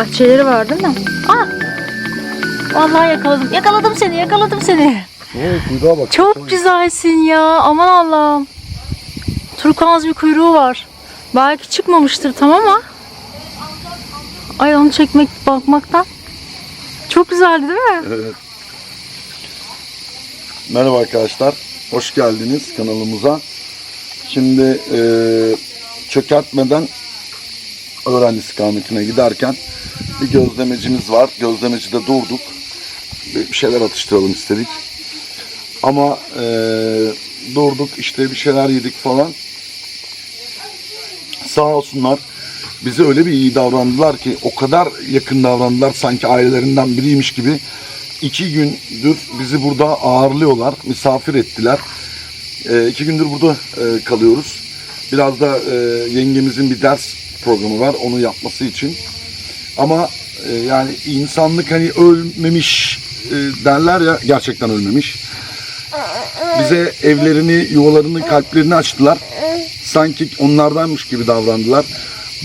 bahçeleri var değil mi? Aa! Vallahi yakaladım. Yakaladım seni, yakaladım seni. Oo kuyruğa bak. Çok güzelsin ya. Aman Allah'ım. Turkuaz bir kuyruğu var. Belki çıkmamıştır tamam ama. Ay onu çekmek, bakmaktan. Çok güzeldi değil mi? Evet. Merhaba arkadaşlar. Hoş geldiniz kanalımıza. Şimdi e, çökertmeden öğrenci istikametine giderken bir gözlemecimiz var. Gözlemecide durduk. Bir şeyler atıştıralım istedik. Ama e, durduk işte bir şeyler yedik falan. Sağ olsunlar bize öyle bir iyi davrandılar ki o kadar yakın davrandılar sanki ailelerinden biriymiş gibi. İki gündür bizi burada ağırlıyorlar, misafir ettiler. E, iki gündür burada e, kalıyoruz. Biraz da e, yengemizin bir ders programı var onu yapması için. Ama e, yani insanlık hani ölmemiş e, derler ya gerçekten ölmemiş. Bize evlerini, yuvalarını, kalplerini açtılar. Sanki onlardanmış gibi davrandılar.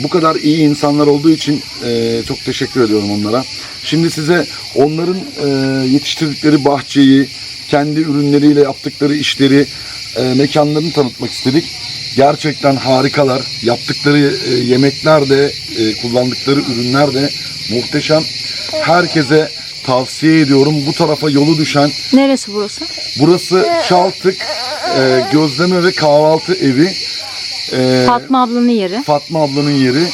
Bu kadar iyi insanlar olduğu için e, çok teşekkür ediyorum onlara. Şimdi size onların e, yetiştirdikleri bahçeyi, kendi ürünleriyle yaptıkları işleri, e, mekanlarını tanıtmak istedik. Gerçekten harikalar. Yaptıkları e, yemekler de, e, kullandıkları ürünler de muhteşem. Herkese tavsiye ediyorum. Bu tarafa yolu düşen Neresi burası? Burası Çaltık e, gözleme ve kahvaltı evi. E, Fatma ablanın yeri. Fatma ablanın yeri.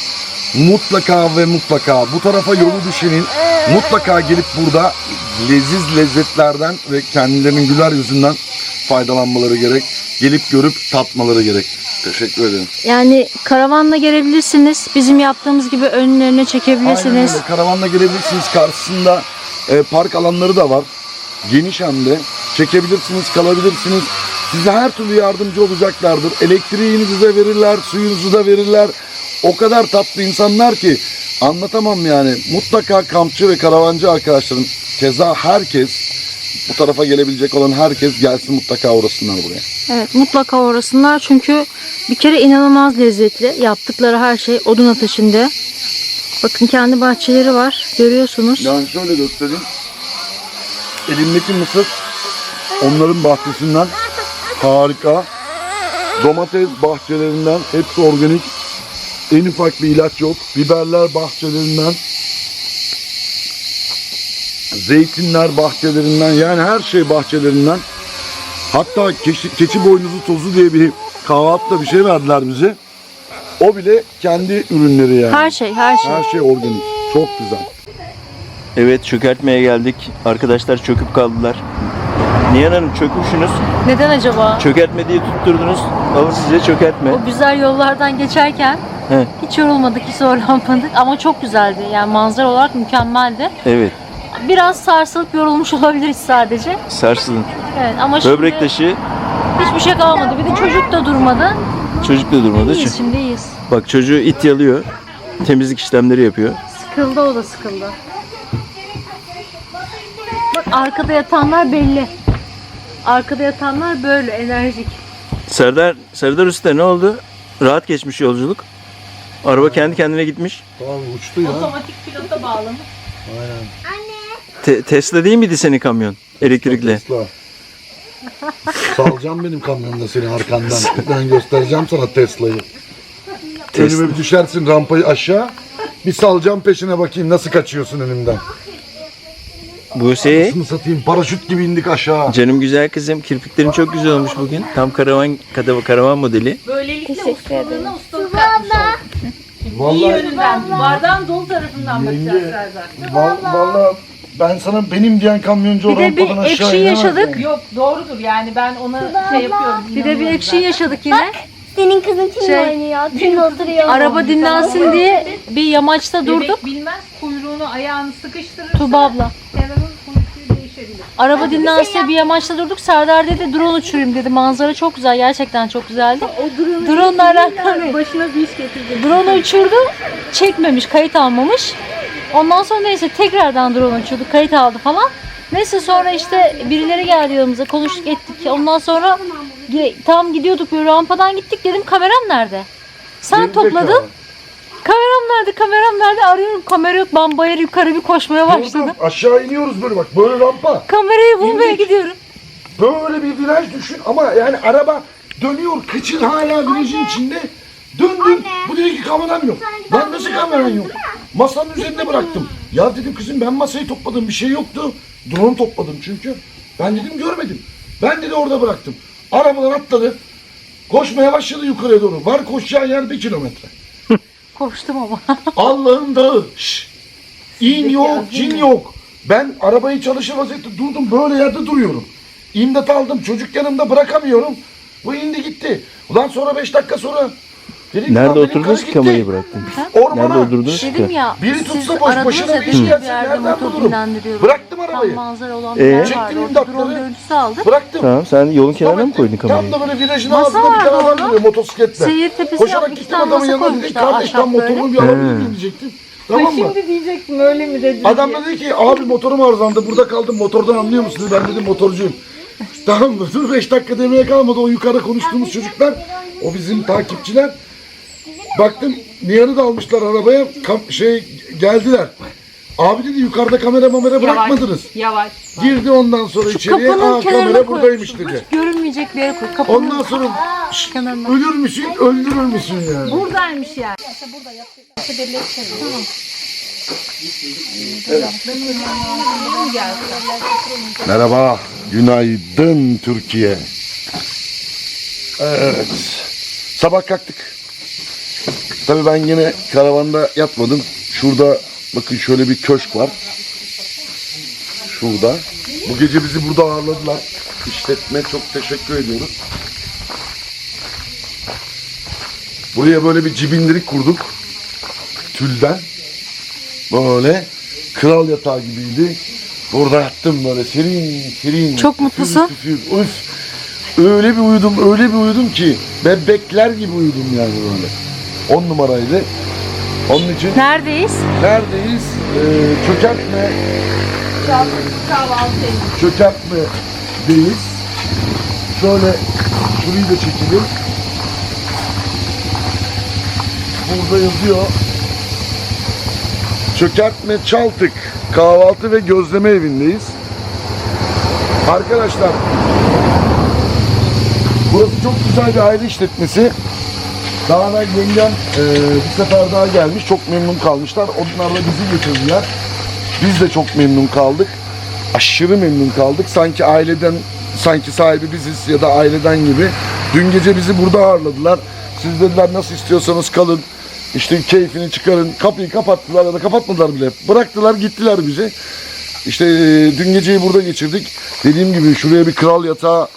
Mutlaka ve mutlaka bu tarafa yolu düşenin mutlaka gelip burada leziz lezzetlerden ve kendilerinin güler yüzünden faydalanmaları gerek. Gelip görüp tatmaları gerek. Teşekkür ederim. Yani karavanla gelebilirsiniz. Bizim yaptığımız gibi önlerine Aynen çekebilirsiniz. öyle. Karavanla gelebilirsiniz. Karşısında e, park alanları da var. Geniş hem de. Çekebilirsiniz, kalabilirsiniz. Size her türlü yardımcı olacaklardır. Elektriğinizi de verirler, suyunuzu da verirler. O kadar tatlı insanlar ki anlatamam yani. Mutlaka kampçı ve karavancı arkadaşlarım, keza herkes, bu tarafa gelebilecek olan herkes gelsin mutlaka uğrasınlar buraya. Evet mutlaka orasınlar çünkü bir kere inanılmaz lezzetli. Yaptıkları her şey odun ateşinde. Bakın kendi bahçeleri var. Görüyorsunuz. Yani şöyle göstereyim. Elimdeki mısır onların bahçesinden harika. Domates bahçelerinden hepsi organik. En ufak bir ilaç yok. Biberler bahçelerinden. Zeytinler bahçelerinden yani her şey bahçelerinden. Hatta keçi, keçi boynuzu tozu diye bir kahvaltıda bir şey verdiler bize. O bile kendi ürünleri yani. Her şey her şey. Her şey organik. Çok güzel. Evet çökertmeye geldik. Arkadaşlar çöküp kaldılar. Nihan Hanım çökmüşsünüz. Neden acaba? Çökertme diye tutturdunuz. Ama size çökertme. O güzel yollardan geçerken He, hiç yorulmadık, hiç zorlanmadık ama çok güzeldi. Yani manzara olarak mükemmeldi. evet Biraz sarsılıp yorulmuş olabiliriz sadece. sarsılın. Evet ama şimdi Böbrek taşı hiçbir şey kalmadı. Bir de çocuk da durmadı. çocuk da durmadı. İyiyiz şimdi iyiyiz. Bak çocuğu it yalıyor. Temizlik işlemleri yapıyor. Sıkıldı o da sıkıldı. Bak arkada yatanlar belli. Arkada yatanlar böyle enerjik. Serdar, Serdar Usta ne oldu? Rahat geçmiş yolculuk. Araba kendi kendine gitmiş. Tamam uçtu ya. Otomatik pilota bağlamış. Te- Tesla değil miydi senin kamyon? Elektrikli. Tesla. Salacağım benim kamyonda seni arkandan. Ben göstereceğim sana Tesla'yı. Tesla. Önüme bir düşersin rampayı aşağı. Bir salacağım peşine bakayım nasıl kaçıyorsun önümden. Buse, Şunu satayım paraşüt gibi indik aşağı. canım güzel kızım. Kirpiklerin çok güzel olmuş bugün. Tam karavan karavan, karavan modeli. Böylelikle ustalığına ustalık katmış olduk. İyi Vallahi yönünden, bardağın dolu tarafından bakacağız Yenge. Serdar. val- vallahi ben sana benim diyen kamyoncu o Bir de bir rampadan aşağı action inemez yaşadık. yani. Yok doğrudur yani ben ona şey yapıyorum. Bir de bir inanıyorum ben. yaşadık yine. Senin kızın kimle Şey, oynuyor? Kimle oturuyor? Araba dinlensin diye bir yamaçta durduk. Bebek bilmez kuyruğunu ayağını sıkıştırırsa Tuba abla. Kenan'ın kuyruğu değişebilir. Araba dinlensin diye bir yamaçta durduk. Serdar dedi drone uçurayım dedi. Manzara çok güzel. Gerçekten çok güzeldi. Drone'la alakalı. Başına bir iş getirdi. Drone uçurdu. Çekmemiş, kayıt almamış. Ondan sonra neyse tekrardan drone uçurdu. Kayıt aldı falan. Neyse sonra işte birileri geldi yanımıza. Konuştuk ettik. Ondan sonra tam gidiyorduk böyle rampadan gittik. Dedim kameram nerede? Sen topladın. Kameram nerede? Kameram nerede? Arıyorum. Kamera yok. Ben bayır yukarı bir koşmaya başladım. Buradan aşağı iniyoruz böyle bak böyle rampa. Kamerayı bulmaya İndik. gidiyorum. Böyle bir viraj düşün ama yani araba dönüyor kıçın hala virajın içinde. Döndüm. Bu dedi ki kameram yok. Ben nasıl kameram yok? Masanın üzerinde bıraktım. Ya dedim kızım ben masayı topladım bir şey yoktu. Drone topladım çünkü. Ben dedim görmedim. Ben dedi orada bıraktım. Arabadan atladı. Koşmaya başladı yukarıya doğru. Var koşacağı yer bir kilometre. Koştum ama. Allah'ın dağı. İn yok, cin yok. Ben arabayı çalışır vaziyette durdum. Böyle yerde duruyorum. İmdat aldım. Çocuk yanımda bırakamıyorum. Bu indi gitti. Ulan sonra beş dakika sonra dedim ki, Nerede "Lan benim oturdunuz karı ki gitti." kamerayı bıraktın? Ormana. Nerede oturdunuz Dedim ki? ya. Biri siz tutsa boş aradınız başına ya, bir iş ki gelse yerde nereden motor bulurum? dinlendiriyorum. Bıraktım Tam arabayı. manzara olan Ee? bir yer vardı. Çektim Orada imdatları. drone görüntüsü aldık. Bıraktım. Tamam sen yolun kenarına mı koydun kamerayı? Tam da böyle virajın Masa ağzında bir vardı tane adam orada. duruyor motosikletle. Seyir tepesi Koşarak yapmış, gittim tam adamın masa yanına dedim koymuşlar, kardeş ben böyle. motorumu bir alabilir miyim diyecektim. Tamam mı? diyecektim öyle mi dedin? Adam dedi ki abi motorum arızalandı burada kaldım motordan anlıyor musunuz? Ben dedim motorcuyum. Tamam mı? Dur 5 dakika demeye kalmadı o yukarıda konuştuğumuz çocuklar. O bizim takipçiler. Baktım Nihan'ı da almışlar arabaya. Kam- şey geldiler. Abi dedi yukarıda kamera mamera bırakmadınız. Yavaş. Girdi ondan sonra Şu içeriye. kapının Aa kenarına kamera koy. buradaymış dedi. Hiç görünmeyecek bir yere koy. Kapının Ondan sonra "Şşt, kenarına. ölür müsün öldürür müsün yani. Buradaymış yani. Merhaba, günaydın Türkiye. Evet, sabah kalktık. Tabii ben yine karavanda yatmadım. Şurada bakın şöyle bir köşk var. Şurada. Bu gece bizi burada ağırladılar. İşletme çok teşekkür ediyoruz. Buraya böyle bir cibindirik kurduk. Tülden. Böyle kral yatağı gibiydi. Burada yattım böyle serin serin. Çok mutlusun. Üfür, üfür, üf. Öyle bir uyudum, öyle bir uyudum ki bebekler gibi uyudum yani böyle. On numaraydı. Onun için Neredeyiz? neredeyiz? Ee, çökertme, Kahvaltı çökertmedeyiz. Şöyle şurayı da çekelim. Burada yazıyor. Çökertme Çaltık kahvaltı ve gözleme evindeyiz. Arkadaşlar burası çok güzel bir aile işletmesi. Evvel yengem e, bir sefer daha gelmiş. Çok memnun kalmışlar. Onlar da bizi getirdiler. Biz de çok memnun kaldık. Aşırı memnun kaldık. Sanki aileden, sanki sahibi biziz ya da aileden gibi. Dün gece bizi burada ağırladılar. Siz dediler nasıl istiyorsanız kalın. İşte keyfini çıkarın. Kapıyı kapattılar ya da kapatmadılar bile. Bıraktılar gittiler bize. İşte e, dün geceyi burada geçirdik. Dediğim gibi şuraya bir kral yatağı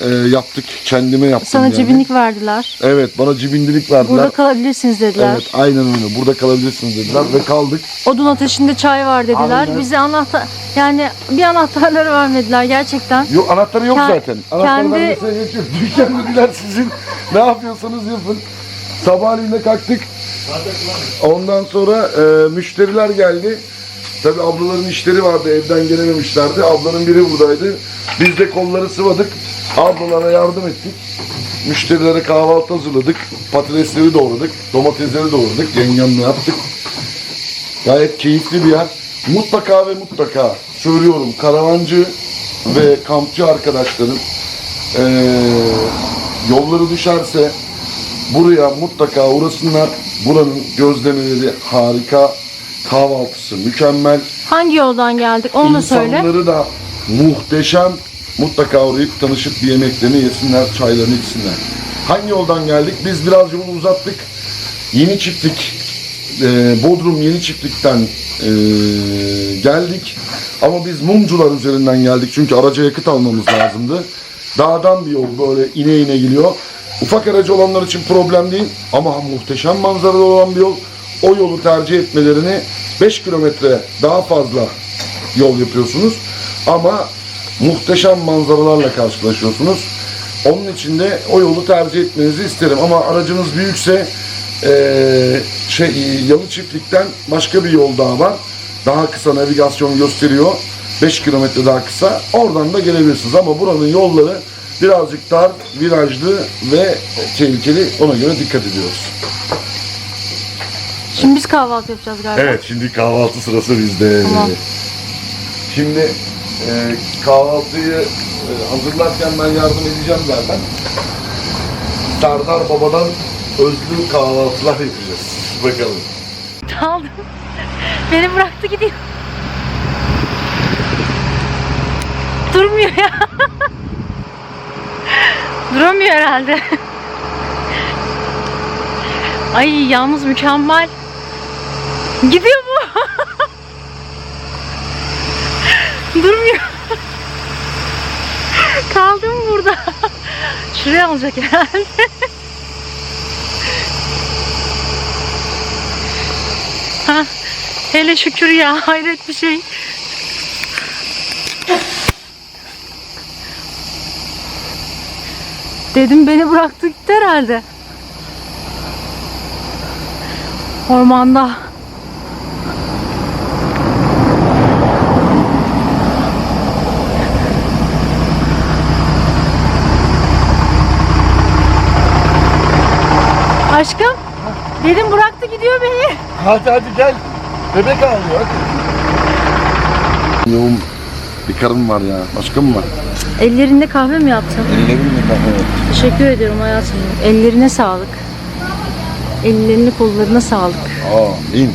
e, yaptık. Kendime yaptım Sana yani. cibinlik verdiler. Evet bana cibindirik verdiler. Burada kalabilirsiniz dediler. Evet aynen öyle. Burada kalabilirsiniz dediler ve kaldık. Odun ateşinde çay var dediler. Aynen. Bize anahtar yani bir anahtarları vermediler gerçekten. Yok anahtarı yok Ke- zaten. Anahtarı kendi- ben. Dükkan dediler sizin. Ne yapıyorsanız yapın. Sabahleyin de kalktık. Ondan sonra e, müşteriler geldi. Tabii ablaların işleri vardı. Evden gelememişlerdi. Ablanın biri buradaydı. Biz de kolları sıvadık. Ablalara yardım ettik. Müşterilere kahvaltı hazırladık. Patatesleri doğradık. Domatesleri doğradık. Yengemle yaptık. Gayet keyifli bir yer. Mutlaka ve mutlaka söylüyorum karavancı ve kampçı arkadaşlarım eee, yolları düşerse buraya mutlaka uğrasınlar. Buranın gözlemeleri harika, kahvaltısı mükemmel. Hangi yoldan geldik onu da söyle. İnsanları da muhteşem. Mutlaka uğrayıp tanışıp bir yemeklerini yesinler, çaylarını içsinler. Hangi yoldan geldik? Biz biraz yolu uzattık. Yeni çiftlik, e, Bodrum Yeni Çiftlik'ten e, geldik. Ama biz Mumcular üzerinden geldik. Çünkü araca yakıt almamız lazımdı. Dağdan bir yol böyle ine ine geliyor. Ufak aracı olanlar için problem değil. Ama muhteşem manzaralı olan bir yol. O yolu tercih etmelerini 5 kilometre daha fazla yol yapıyorsunuz. Ama muhteşem manzaralarla karşılaşıyorsunuz. Onun için de o yolu tercih etmenizi isterim. Ama aracınız büyükse eee, şey Yalı Çiftlik'ten başka bir yol daha var. Daha kısa navigasyon gösteriyor. 5 kilometre daha kısa. Oradan da gelebilirsiniz. Ama buranın yolları birazcık dar, virajlı ve tehlikeli. Ona göre dikkat ediyoruz. Şimdi biz kahvaltı yapacağız galiba. Evet şimdi kahvaltı sırası bizde. Tamam. Şimdi e, kahvaltıyı e, hazırlarken ben yardım edeceğim zaten. Serdar Baba'dan özlü kahvaltılar yapacağız. Bakalım. Aldım. Beni bıraktı gidiyor. Durmuyor ya. Duramıyor herhalde. Ay yalnız mükemmel. Gidiyor bu. Durmuyor. Kaldım burada. Şuraya alacak herhalde. Ha, hele şükür ya hayret bir şey. Dedim beni bıraktı gitti herhalde. Ormanda. Aşkım, dedim bıraktı gidiyor beni. Hadi hadi gel. Bebek ağlıyor hadi. Yoğun bir karım var ya. Başka mı var? Ellerinde kahve mi yaptın? Ellerim mi evet. Teşekkür ediyorum hayatım. Ellerine sağlık. Ellerine kollarına sağlık. Aa, in.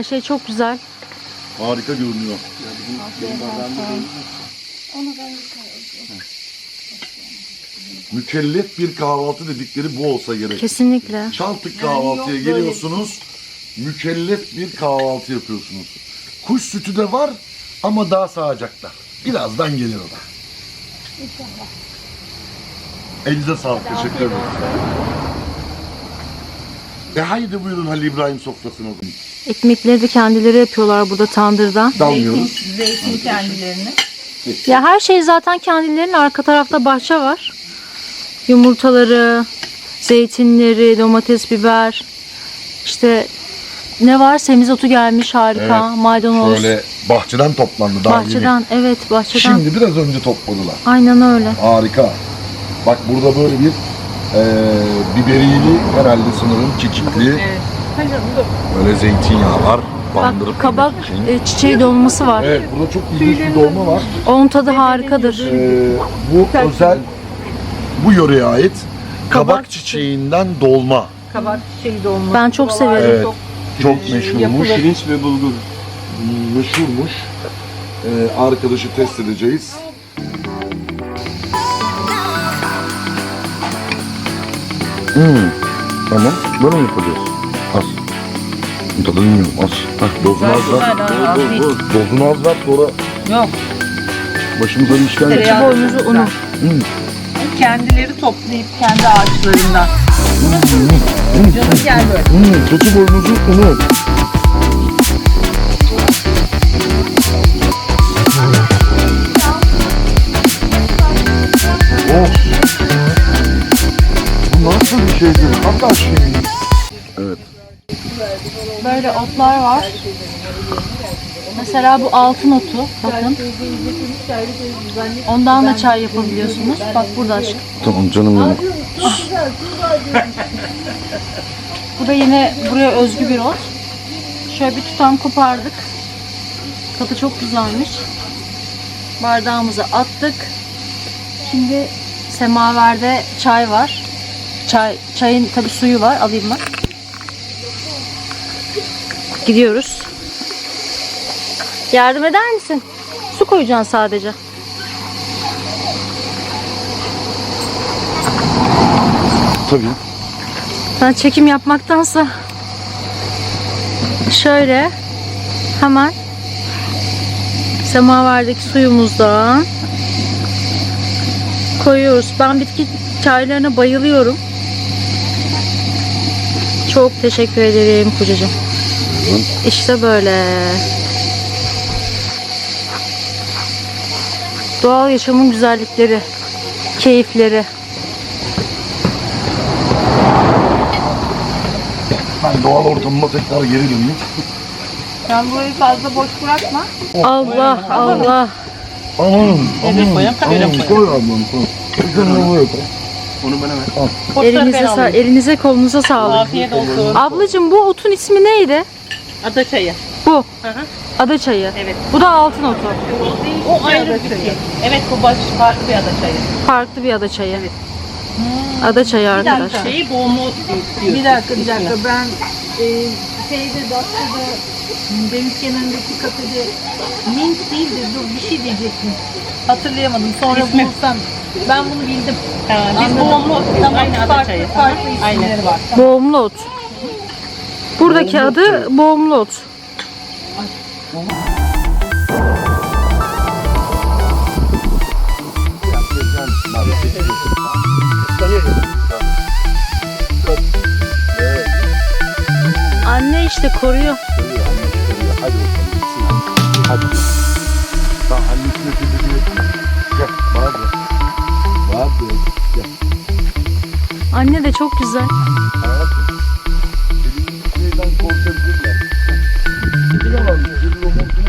Her şey çok güzel. Harika görünüyor. Mükellef bir kahvaltı dedikleri bu olsa gerek. Kesinlikle. Çaltık kahvaltıya geliyorsunuz. Mükellef bir kahvaltı yapıyorsunuz. Kuş sütü de var ama daha sağacaklar. Birazdan gelir o da. Elinize sağlık. Teşekkür ederim. E haydi buyurun Halil İbrahim sofrasına. o zaman. Ekmekleri de kendileri yapıyorlar burada tandırda. Dalmıyoruz. Zeytin kendilerini. Ya her şey zaten kendilerinin arka tarafta bahçe var. Yumurtaları, zeytinleri, domates, biber. İşte ne var? Semizotu gelmiş harika. Evet, Maydanoz. Şöyle bahçeden toplandı daha yeni. bahçeden. Evet bahçeden. Şimdi biraz önce topladılar. Aynen öyle. Harika. Bak burada böyle bir eee biberiyeli herhalde sanırım kekikli. Evet. Böyle zeytinyağı var. Bandırıp Bak kabak için. e, çiçeği dolması var. Evet burada çok ilginç bir dolma var. Onun tadı harikadır. Eee, bu özel bu yöreye ait kabak, Kabak çiçeğinden dolma. kabak de olmuş. Ben çok severim. çok Çok meşhurmuş. Yapılır. Pirinç ve bulgur. Meşhurmuş. Ee, arkadaşı test edeceğiz. Tamam. Böyle mi yapacağız? Az. Tadını bilmiyorum. Az. Heh, dozunu az ver. Güzel ha, afiyet. Dozunu az ver sonra Yok. başımıza bir işler Tereyağı. geçer. Boynuzu unu. Hmm. Kendileri toplayıp kendi ağaçlarından. Canım gel böyle. Hmm, keçi boynuzu unu. Of. Nasıl bir şeydir? Hatta şey. Evet. Böyle otlar var. Mesela bu altın otu. Bakın. Ondan da çay yapabiliyorsunuz. Bak burada aşkım. Tamam canım benim. Bu da yine buraya özgü bir ot. Şöyle bir tutam kopardık. Tadı çok güzelmiş. Bardağımıza attık. Şimdi semaverde çay var. Çay, çayın tabi suyu var. Alayım ben. Gidiyoruz. Yardım eder misin? Su koyacaksın sadece. Tabii. Ben çekim yapmaktansa şöyle hemen semaverdeki suyumuzdan koyuyoruz. Ben bitki çaylarına bayılıyorum. Çok teşekkür ederim kocacığım. İşte böyle. Doğal yaşamın güzellikleri, keyifleri. Ben doğal ortamıma tekrar geri döneyim. Sen burayı fazla boş bırakma. Allah Allah. Aman. Evet koyalım tabii Aman öyle Onu bana ver. Elinize, sa- elinize kolunuza sağlık. Afiyet olsun. Ablacığım bu otun ismi neydi? Ada çayı. Bu. Hı hı. Ada çayı. Evet. Bu da altın otu. O ayrı bir şey. Evet bu baş farklı bir ada çayı. Farklı bir ada çayı. Ada çayı arkadaşlar. Şeyi boğumu diyor. Bir dakika bir dakika ben e, şeyde Datça'da deniz kenarındaki kafede mint değil de dur bir şey diyecektim. Hatırlayamadım sonra İsmi. bulursam. Ben bunu bildim. Ha, biz Anladım. boğumlu Tamam, aynı ada farklı, çayı. farklı isimleri var. Boğumlu ot. Buradaki adı boğumlu ot. Anne işte koruyor. Hadi bakalım. Hadi. Anne de çok güzel.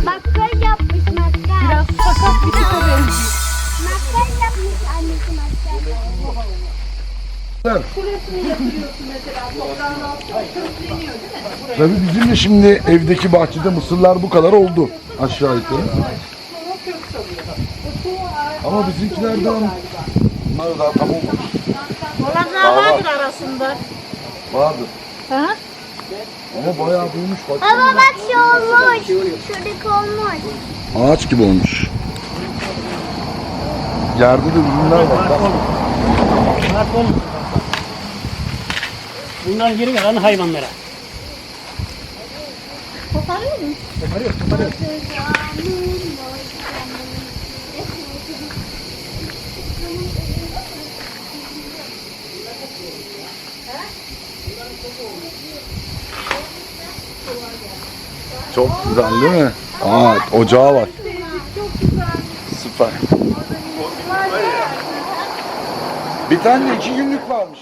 Makyaj yapmış makyaj. Biraz sakat bir tipe benziyor. Makyaj yapmış annesi makyaj. Tabii bizim de şimdi evdeki bahçede mısırlar bu kadar oldu aşağı yukarı. Ama bizimkilerden bunlar daha tam olmamış. Olanlar vardır arasında. Vardır. Hı? Ama bayağı büyümüş bak. Baba bak şu olmuş. Şuradaki olmuş. Ağaç gibi olmuş. Yerde de ürünler var. Bak. Bundan geri kalan hayvanlara. Çok güzel değil mi? Aa, ocağı var. Süper. Bir tane iki günlük varmış.